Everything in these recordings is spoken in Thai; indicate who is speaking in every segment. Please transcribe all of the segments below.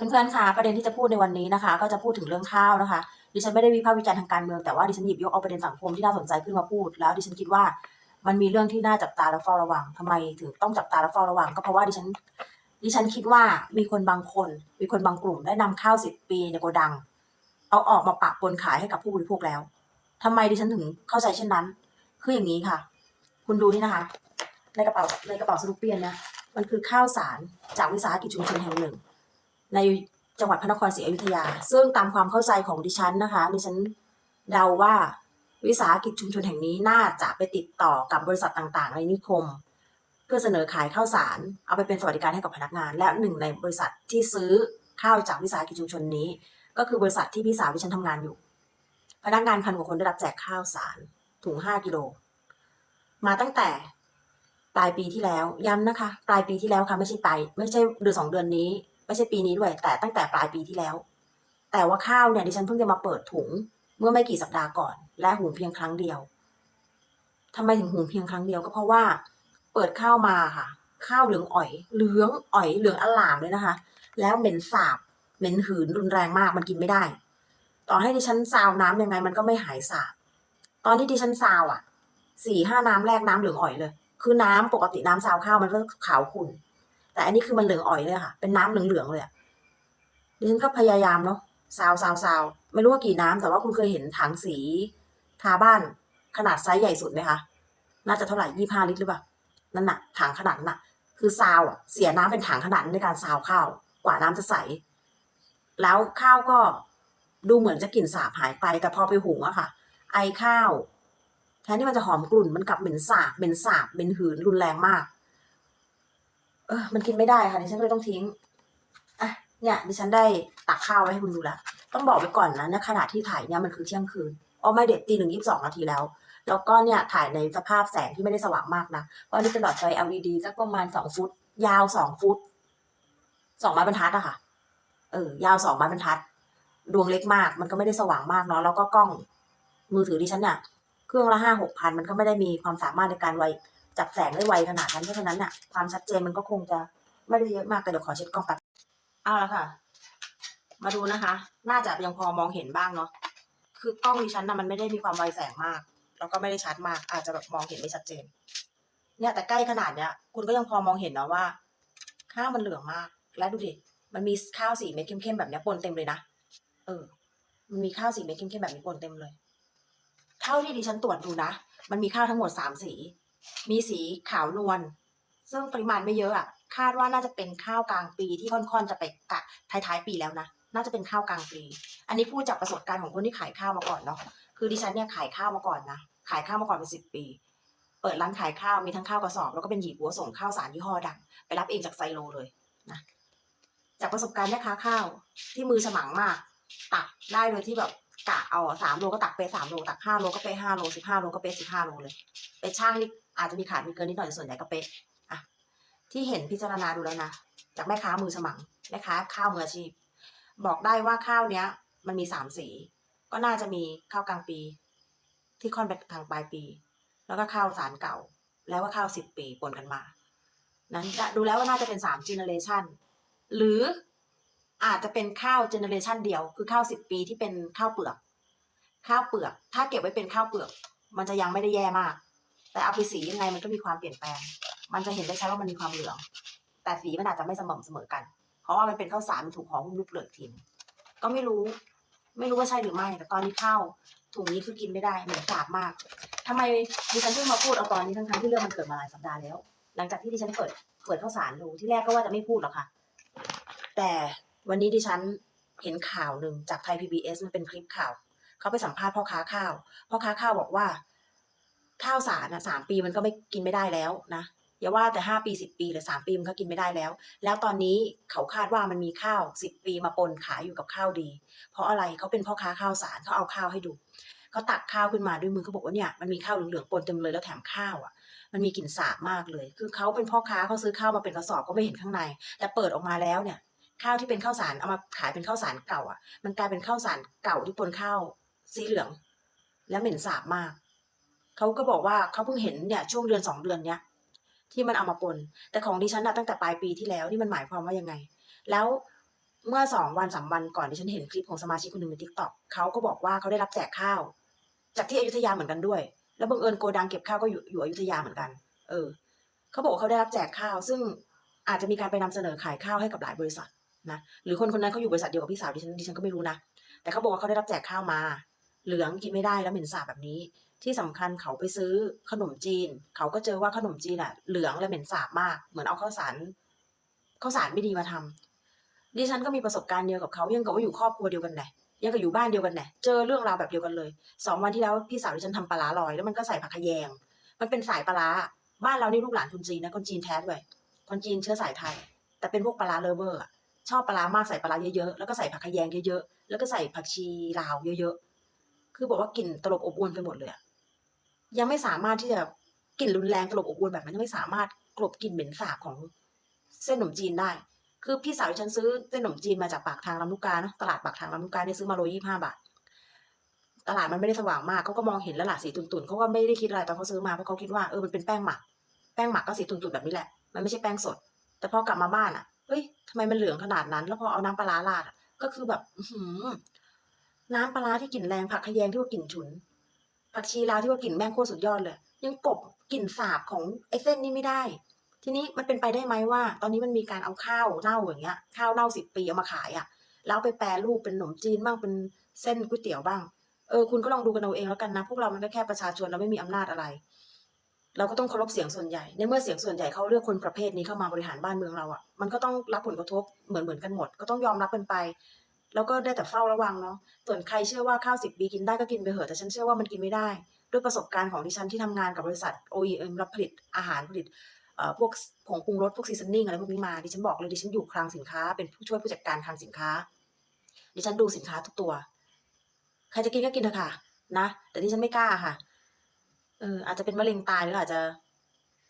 Speaker 1: เพื่อนๆคะประเด็นที่จะพูดในวันนี้นะคะ ก็จะพูดถึงเรื่องข้าวนะคะดิฉันไม่ได้วิพากษ์วิจารณ์ทางการเมืองแต่ว่าดิฉันหยิบยกเอาประเด็นสังคมที่น่าสนใจขึ้นมาพูด แล้วดิฉันคิดว่ามันมีเรื่องที่น่าจับตาและเฝ้าระวังทำไมถึงต้องจับตาและเฝ้าระวัง ก็เพราะว่าดิฉันดิฉันคิดว่ามีคนบางคน มีคนบางกลุ่มได้นำข้าวสิบปีในโกดัง เอาออกมาปะปนขายให้กับผู้บริโภคแล้วทำไมดิฉันถึงเข้าใจเช่นนั้น คืออย่างนี้ค่ะ คุณดูนี่นะคะ ในกระเป๋าในกระเป๋าสรุปเปียนนะมันคือข้าวสารจากวิสาหกิจชุมชนแห่งหนึ่ง ในจังหวัดพระนครศรีอยุธยา ซึ่งตามความเข้าใจของดิฉันนะคะ ดิฉันเดาว่าวิสาหกิจชุมชนแห่งนี้น่าจะไปติดต่อกับบริษัทต่างๆ ในนิคม เพื่อเสนอขายข้าวสาร เอาไปเป็นสวัสดิการให้กับพนักงาน และหนึ่งในบริษัทที่ซื้อข้าวจากวิสาหกิจชุมชนนี้ ก็คือบริษัทที่พี่สาวที่ฉันทำงานอยู่ พนักงานพันกว่าคนได้รับแจกข้าวสารถุงห้ากิโลมาตั้งแต่ปลายปีที่แล้วย้ำนะคะ ปลายปีที่แล้วค่ะไม่ใช่ปลายไม่ใช่เดือนสองเดือนนี้ ไม่ใช่ปีนี้ด้วย แต่ตั้งแต่ปลายปีที่แล้ว แต่ว่าข้าวเนี่ยดิฉันเพิ่งจะมาเปิดถุง เมื่อไม่กี่สัปดาห์ก่อน และหุงเพียงครั้งเดียวทำไมถึงหุงเพียงครั้งเดียวก็เพราะว่า เปิดข้าวมาค่ะ ข้าวเหลืองอ่อย เหลืองอ่อยเหลืองอลามเลยนะคะ แล้วเหม็นสาบเหม็นหืนรุนแรงมากมันกินไม่ได้ ต่อให้ดิฉันซาวน้ำยังไงมันก็ไม่หายสาบ ตอนที่ดิฉันซาวอะสี่ห้าน้ำแรกน้ำเหลืองอ่อยเลย คือน้ำปกติน้ำซาวข้าวมันก็ขาวขุ่น แต่อันนี้คือมันเหลืองอ่อยเลยค่ะ เป็นน้ำเหลืองๆเลยดิฉันก็พยายามเนาะซาวซาวซาวไม่รู้ว่ากี่น้ำแต่ว่าคุณเคยเห็นถังสีทาบ้านขนาดไซส์ใหญ่สุดไหมคะ น่าจะเท่าไหร่ยี่ห้าลิตรหรือเปล่า นั่นน่ะถังขนาดนั้นน่ะ คือซาวอะ เสียน้ำเป็นถังขนาดในการซาวข้าว กว่าน้ำจะใส แล้วข้าวก็ดูเหมือนจะกลิ่นสาบหายไป แต่พอไปหุงอะค่ะ ไอข้าว แทนที่มันจะหอมกลุ่น มันกลับเหม็นสาบ เหม็นสาบ เหม็นหืนรุนแรงมาก เออมันกินไม่ได้ค่ะดิฉันก็เลยต้องทิ้งอะเนี่ยดิฉันได้ตักข้าวไว้ให้คุณดูแล้วต้องบอกไว้ก่อนนะในขณะที่ถ่ายเนี่ยมันคือเที่ยงคืนอ๋อไม่เด็ดตีหนึ่งยี่สิบสองนาทีแล้ว แล้วก็เนี่ยถ่ายในสภาพแสงที่ไม่ได้สว่างมากนะเพราะนนี้เป็นหลอดไฟ LED สักประมาณสองฟุต ยาวสองฟุตสองไม้บรรทัดอะค่ะ เออยาวสองไม้บรรทัด ดวงเล็กมาก มันก็ไม่ได้สว่างมากเนาะแล้วก็กล้องมือถือดิฉันเนี่ยเครื่องละห้าหกพันมันก็ไม่ได้มีความสามารถในการไว จับแสงได้ไวขนาดนั้นเพราะฉะนั้นน่ะความชัดเจนมันก็คงจะไม่ได้เยอะมากแต่เดี๋ยวขอเช็ดกล้องแป๊บเอาละค่ะ มาดูนะคะ น่าจะยังพอมองเห็นบ้างเนาะคือกล้องดิฉันน่ะมันไม่ได้มีความไวแสงมาก แล้วก็ไม่ได้ชัดมาก อาจจะแบบมองเห็นไม่ชัดเจน เนี่ยแต่ใกล้ขนาดเนี้ย คุณก็ยังพอมองเห็นนะว่า ข้าวมันเหลืองมาก และดูดิมันมีข้าวสีเม็ดเข้มๆแบบเนี้ยปนเต็มเลยนะเออ มันมีข้าวสีเม็ดเข้มๆแบบนี้ปนเต็มเลยเท่าที่ดิฉันตรวจดูนะ มันมีข้าวทั้งหมดสามสี มีสีขาวนวลซึ่งปริมาณไม่เยอะอะ คาดว่าน่าจะเป็นข้าวกลางปีที่ค่อนๆจะไปกะท้ายๆปีแล้วนะ น่าจะเป็นข้าวกลางปี อันนี้พูดจากประสบการณ์ของคนที่ขายข้าวมาก่อนเนาะ คือดิฉันเนี่ยขายข้าวมาก่อนนะ ขายข้าวมาก่อนเป็นสิบปี เปิดร้านขายข้าวมีทั้งข้าวกระสอบ แล้วก็เป็นหยีบัวส่งข้าวสารยี่ห้อดัง ไปรับเองจากไซโลเลยนะ จากประสบการณ์แม่ค้าข้าวที่มือฉมังมาก ตักได้โดยที่แบบ กะเอาสามโลก็ตักไปสามโลตักห้าโลก็ไปห้าโลสิบห้าโลก็ไปสิบห้าโลเลยไปช่างนี่อาจจะมีขาดมีเกินนิดหน่อยแต่ส่วนใหญ่ก็เป๊ะอะที่เห็นพิจารณาดูแล้วนะจากแม่ค้ามือฉมังแม่ค้าข้าวมืออาชีพ บอกได้ว่าข้าวเนี้ย มันมีสามสี ก็น่าจะมีข้าวกลางปี ที่ค่อนไปทางปลายปี แล้วก็ข้าวสารเก่า แล้วก็ข้าวสิบปีปนกันมา นั้นดูแล้วว่าน่าจะเป็นสามเจเนเรชันหรือ อาจจะเป็นข้าวเจเนเรชันเดียว คือข้าวสิบปีที่เป็นข้าวเปลือก ข้าวเปลือก ถ้าเก็บไว้เป็นข้าวเปลือก มันจะยังไม่ได้แย่มาก แต่เอาไปสียังไงมันก็มีความเปลี่ยนแปลง มันจะเห็นได้ชัดว่ามันมีความเหลือง แต่สีมันอาจจะไม่สม่ำเสมอกัน เพราะว่ามันเป็นข้าวสารมันถูกห่อหุ้มด้วยเปลือกทิ้งก็ไม่รู้ ไม่รู้ว่าใช่หรือไม่ แต่ตอนนี้ข้าวถุงนี้คือกินไม่ได้เหม็นสาบมากทำไมดิฉันเพิ่งมาพูดเอาตอนนี้ทั้งๆที่เรื่องมันเกิดมาหลายสัปดาห์แล้ว หลังจากที่ดิฉันเปิดเปิดข้าวสารดูที่แรกก็ว่าจะไม่พูดหรอกค่ะ แต่ วันนี้ดิฉันเห็นข่าวหนึ่งจากไทย PBS มันเป็นคลิปข่าว เขาไปสัมภาษณ์พ่อค้าข้าว พ่อค้าข้าวบอกว่า ข้าวสารนะสามปีมันก็ไม่กินไม่ได้แล้วนะอย่าว่าแต่ห้าปีสิบปีหรือสามปีมันก็กินไม่ได้แล้ว แล้วตอนนี้เขาคาดว่ามันมีข้าวสิบปีมาปนขายอยู่กับข้าวดี เพราะอะไรเขาเป็นพ่อค้าข้าวสารเขาเอาข้าวให้ดูเขาตักข้าวขึ้นมาด้วยมือเขาบอกว่าเนี่ยมันมีข้าวเหลืองๆปนเต็มเลยแล้วแถมข้าวอะ มันมีกลิ่นสาบมากเลย คือเขาเป็นพ่อค้าเขาซื้อข้าวมาเป็นกระสอบก็ไม่เห็นข้างใน แต่เปิดออกมาแล้วเนี่ย ข้าวที่เป็นข้าวสารเอามาขายเป็นข้าวสารเก่าอะ มันกลายเป็นข้าวสารเก่าที่ปนข้าวสีเหลือง และเหม็นสาบมากเขาก็บอกว่าเขาเพิ่งเห็นเนี่ยช่วงเดือนสองเดือนเนี้ยที่มันเอามาปน แต่ของดิฉันนะตั้งแต่ปลายปีที่แล้วนี่มันหมายความว่ายังไง แล้วเมื่อสองวันสามวันก่อนที่ฉันเห็นคลิปของสมาชิกคนหนึ่งในทิกตอกเขาก็บอกว่าเขาได้รับแจกข้าว จากที่อยุธยาเหมือนกันด้วย แล้วบังเอิญโกดังเก็บข้าวก็อยู่อยู่อยุธยาเหมือนกัน เออเขาบอกเขาได้รับแจกข้าว ซึ่งอาจจะมีการไปนำเสนอขายข้าวให้กับหลายบริษัท นะหรือคนคนนั้นเขาอยู่บริษัทเดียวกับพี่สาวดิฉันดิฉันก็ไม่รู้นะแต่เขาบอกว่าเขาได้รับแจกข้าวมา เหลืองกินไม่ได้แล้วเหม็นสาบแบบนี้ ที่สำคัญเขาไปซื้อขนมจีน เขาก็เจอว่าขนมจีนอะเหลืองและเหม็นสาบมาก เหมือนเอาข้าวสารข้าวสารไม่ดีมาทำดิฉันก็มีประสบการณ์เดียวกับเขายังกับว่าอยู่ครอบครัวเดียวกันแหละยังกับอยู่บ้านเดียวกันแหละเจอเรื่องราวแบบเดียวกันเลยสองวันที่แล้วพี่สาวดิฉันทำปลาลอยแล้วมันก็ใส่ผักขยง มันเป็นสายปลาบ้านเรานี่ลูกหลานคนจีนนะคนจีนแท้ด้วยคนจีนเชื้อสายไทย แต่เป็นพวกปลาเลเวอร์อะ ชอบปลาร้ามากใส่ปลาร้าเยอะๆ แล้วก็ใส่ผักขะแยงเยอะๆ แล้วก็ใส่ผักชีลาวเยอะๆ คือบอกว่ากลิ่นตลบอบอวนไปหมดเลยยังไม่สามารถที่จะกลิ่นรุนแรงตลบอบอวนแบบนั้นไม่สามารถกลบกลิ่นเหม็นสาบของเส้นขนมจีนได้ คือพี่สาวฉันซื้อเส้นขนมจีนมาจากปากทางลำลูกกาเนะตลาดปากทางลำลูกกาเนี่ยซื้อมาโลยี่ห้าบาท ตลาดมันไม่ได้สว่างมากเขาก็มองเห็นแล้วล่ะสีตุ่นๆเขาก็ไม่ได้คิดอะไรตอนเขาซื้อมาเพราะเขาคิดว่าเออมันเป็นแป้งหมัก แป้งหมักก็สีตุ่นๆแบบนี้แหละ มันไม่ใช่แป้งสด แต่พอกลับมาบ้านอะ เฮ้ยทำไมมันเหลืองขนาดนั้น แล้วพอเอาน้ำปลาราดก็คือแบบหือน้ำปลาที่กลิ่นแรงผักขยงที่ว่ากลิ่นฉุนผักชีลาวที่ว่ากลิ่นแม่งโคตรสุดยอดเลย ยังกบกลิ่นสาบของไอ้เส้นนี้ไม่ได้ ทีนี้มันเป็นไปได้ไหมว่า ตอนนี้มันมีการเอาข้าวเน่าอย่างเงี้ย ข้าวเน่าสิบปีเอามาขายอะ แล้วไปแปรรูปเป็นขนมจีนบ้างเป็นเส้นก๋วยเตี๋ยวบ้างเออคุณก็ลองดูกันเอาเองแล้วกันนะ พวกเรามันก็แค่ประชาชนเราไม่มีอำนาจอะไร เราก็ต้องเคารพเสียงส่วนใหญ่ ในเมื่อเสียงส่วนใหญ่เขาเลือกคนประเภทนี้เข้ามาบริหารบ้านเมืองเราอะ มันก็ต้องรับผลกระทบเหมือนเหมือนกันหมด ก็ต้องยอมรับกันไป แล้วก็ได้แต่เฝ้าระวังเนาะ ส่วนใครเชื่อว่าข้าวสิบปีกินได้ก็กินไปเถอะ แต่ฉันเชื่อว่ามันกินไม่ได้ ด้วยประสบการณ์ของดิฉันที่ทำงานกับบริษัท OEM รับผลิตอาหารผลิตพวกผงปรุงรสพวกซีซันนิ่งอะไรพวกนี้มา ดิฉันบอกเลยดิฉันอยู่คลังสินค้า เป็นผู้ช่วยผู้จัดการคลังสินค้า ดิฉันดูสินค้าทุกตัว ใครจะกินก็กินเถอะค่ะนะ แต่ดิฉันไม่กล้าค่ะ เอออาจจะเป็นมะเร็งตายหรืออาจจะ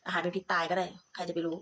Speaker 1: อาหารเป็นพิษตายก็ได้ ใครจะไปรู้